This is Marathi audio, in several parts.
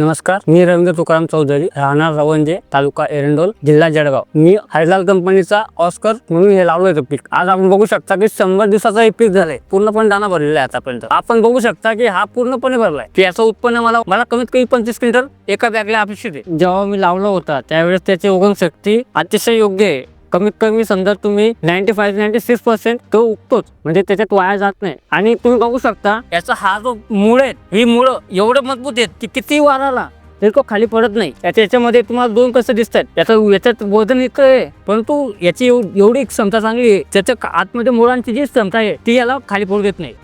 नमस्कार मी रवींद्र तुकाराम चौधरी राहणार रवंजे तालुका एरंडोल जिल्हा जळगाव. मी हरलाल कंपनीचा ऑस्कर म्हणून हे लावलं होतं पीक. आज आपण बघू शकता की शंभर दिवसाचं हे पीक झालंय. पूर्णपणे दाना भरलेला आहे आतापर्यंत. आपण बघू शकता की हा पूर्णपणे भरलाय. की याचं उत्पन्न मला मला कमीत कमी पंचवीस क्विंटल एका बॅगला अपेक्षित आहे. जेव्हा मी लावला होता त्यावेळेस त्याची उगम शक्ती अतिशय योग्य आहे. कमीत कमी समजा तुम्ही ninety five ninety six percent तो उगतोच. म्हणजे त्याच्यात वाया जात नाही. आणि तुम्ही बघू शकता याचा हा जो मूळ आहे ही मुळं एवढं मजबूत आहेत की किती वार आला तरी तो खाली पडत नाही. त्याच्या याच्यामध्ये तुम्हाला दोन कसं दिसतात याचं याच्यात वजन इतकं आहे परंतु याची एवढी क्षमता चांगली आहे त्याच्या आतमध्ये मुळांची जी क्षमता आहे ती याला खाली पडू देत नाही.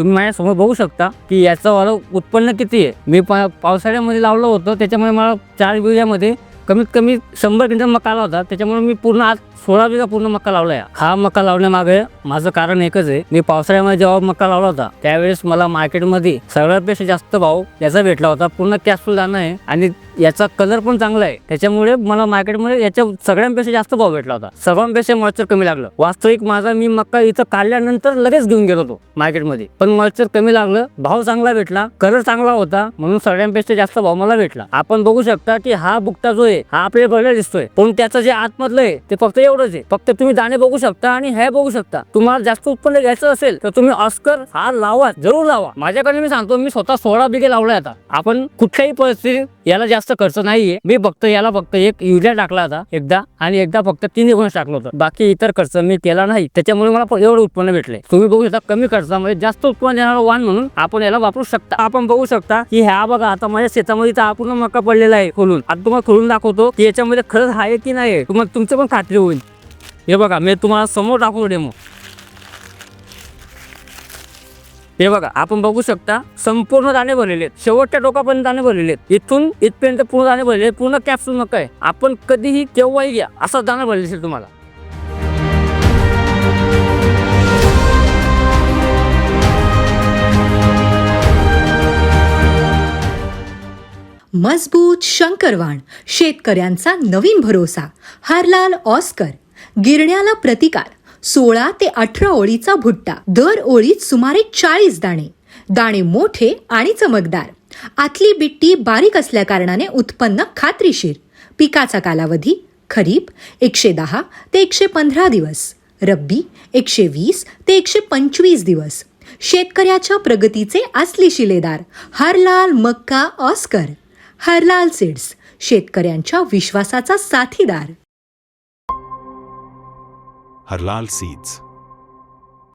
तुम्ही माझ्यासमोर बघू शकता की याचं मला उत्पन्न किती आहे. मी पा पावसाळ्यामध्ये लावलं होतं त्याच्यामुळे मला चार बिघ्यामध्ये कमीत कमी शंभर क्विंटल मका आला होता त्याच्यामुळे मी पूर्ण आज सोळा बिघा पूर्ण मका लावला आहे हा मका लावण्यामागे माझं कारण एकच आहे. मी पावसाळ्यामध्ये जेव्हा मका लावला होता त्यावेळेस मला मार्केटमध्ये सगळ्यापेक्षा जास्त भाव याचा भेटला होता. पूर्ण कॅशफुल दाणं आहे. आणि याचा कलर पण चांगला आहे. त्याच्यामुळे मला मार्केटमध्ये याच्या सगळ्यांपेक्षा जास्त भाव भेटला होता. सर्वांपेक्षा मॉइश्चर कमी लागलं. वास्तविक माझा मी मक्का इथं काढल्यानंतर लगेच घेऊन गेलो होतो मार्केटमध्ये पण मॉइश्चर कमी लागलं भाव चांगला भेटला कलर चांगला होता म्हणून सगळ्यांपेक्षा जास्त भाव मला भेटला. आपण बघू शकता की हा बुकटा जो आहे हा आपल्याला बघायला दिसतोय. पण त्याचं जे आतमधलं आहे ते फक्त एवढंच आहे. फक्त तुम्ही दाणे बघू शकता आणि हे बघू शकता. तुम्हाला जास्त उत्पन्न घ्यायचं असेल तर तुम्ही ऑस्कर हा लावा जरूर लावा. माझ्याकडे मी सांगतो मी स्वतः सोळा बिघे लावलाय आता. आपण कुठल्याही परिस्थितीत याला जास्त खर्च नाहीये. मी फक्त याला फक्त एक युरिया टाकला होता एकदा आणि एकदा फक्त तीन एकोणीस टाकलं होतं. बाकी इतर खर्च मी केला नाही. त्याच्यामुळे मला एवढं उत्पन्न भेटले. तुम्ही बघू शकता कमी खर्चामध्ये जास्त उत्पन्न देणारा वाण म्हणून आपण याला वापरू शकता. आपण बघू शकता की ह्या बघा आता माझ्या शेतामध्ये तर आपण पूर्ण मका पडलेला आहे खोलून. आता तुम्हाला खोलून दाखवतो की याच्यामध्ये खरंच आहे की नाही तुम्हाला तुमचं पण खात्री होईल. हे बघा मी तुम्हाला समोर दाखवतो डेमो हे बघा आपण बघू शकता संपूर्ण दाणे भरलेले आहेत. शेवटच्या टोकापर्यंत दाणे भरलेले आहेत. इथून इथपर्यंत पूर्ण दाणे भरलेले आहेत. पूर्ण कॅप्सूल नका आहे. आपण कधीही केव्हाही घ्या असा दाणा भरले असेल तुम्हाला. मजबूत शंकरवाण शेतकऱ्यांचा नवीन भरोसा. हरलाल ऑस्कर गिरण्याला प्रतिकार. सोळा ते अठरा ओळीचा भुट्टा दर ओळीत सुमारे चाळीस दाणे दाणे मोठे आणि चमकदार. आतली बिट्टी बारीक असल्या कारणाने उत्पन्न खात्रीशीर. पिकाचा कालावधी खरीप एकशे दहा ते एकशे पंधरा दिवस. रब्बी एकशे वीस ते एकशे पंचवीस दिवस. शेतकऱ्याच्या प्रगतीचे असली शिलेदार. हरलाल मक्का ऑस्कर. हरलाल सीड्स शेतकऱ्यांच्या विश्वासाचा साथीदार. हरलाल सीड्स